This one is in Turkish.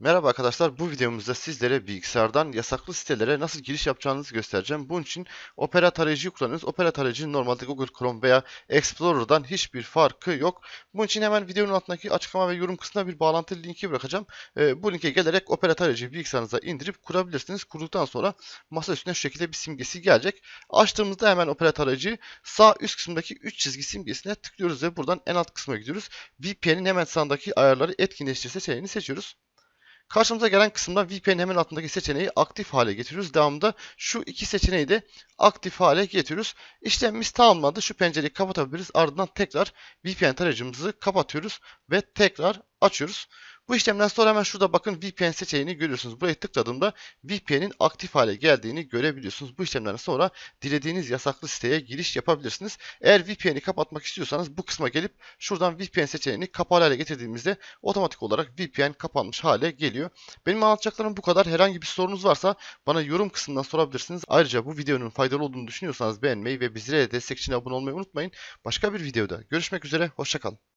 Merhaba arkadaşlar, bu videomuzda sizlere bilgisayardan yasaklı sitelere nasıl giriş yapacağınızı göstereceğim. Bunun için Opera tarayıcıyı kullanıyoruz. Opera tarayıcı normalde Google Chrome veya Explorer'dan hiçbir farkı yok. Bunun için hemen videonun altındaki açıklama ve yorum kısmına bir bağlantı linki bırakacağım. Ee, bu linke gelerek Opera tarayıcıyı bilgisayarınıza indirip kurabilirsiniz. Kurduktan sonra masa üstüne şu şekilde bir simgesi gelecek. Açtığımızda hemen Opera tarayıcıyı sağ üst kısımdaki 3 çizgi simgesine tıklıyoruz ve buradan en alt kısma gidiyoruz. VPN'in hemen sağındaki ayarları etkinleştir seçeneğini seçiyoruz. Karşımıza gelen kısımda VPN'in hemen altındaki seçeneği aktif hale getiriyoruz. Devamında şu iki seçeneği de aktif hale getiriyoruz. İşlemimiz tamamlandı. Şu pencereyi kapatabiliriz. Ardından tekrar VPN tarayıcımızı kapatıyoruz ve tekrar açıyoruz. Bu işlemden sonra hemen şurada bakın VPN seçeneğini görüyorsunuz. Buraya tıkladığımda VPN'in aktif hale geldiğini görebiliyorsunuz. Bu işlemlerden sonra dilediğiniz yasaklı siteye giriş yapabilirsiniz. Eğer VPN'i kapatmak istiyorsanız bu kısma gelip şuradan VPN seçeneğini kapalı hale getirdiğimizde otomatik olarak VPN kapanmış hale geliyor. Benim anlatacaklarım bu kadar. Herhangi bir sorunuz varsa bana yorum kısmından sorabilirsiniz. Ayrıca bu videonun faydalı olduğunu düşünüyorsanız beğenmeyi ve bizlere destek için abone olmayı unutmayın. Başka bir videoda görüşmek üzere. Hoşçakalın.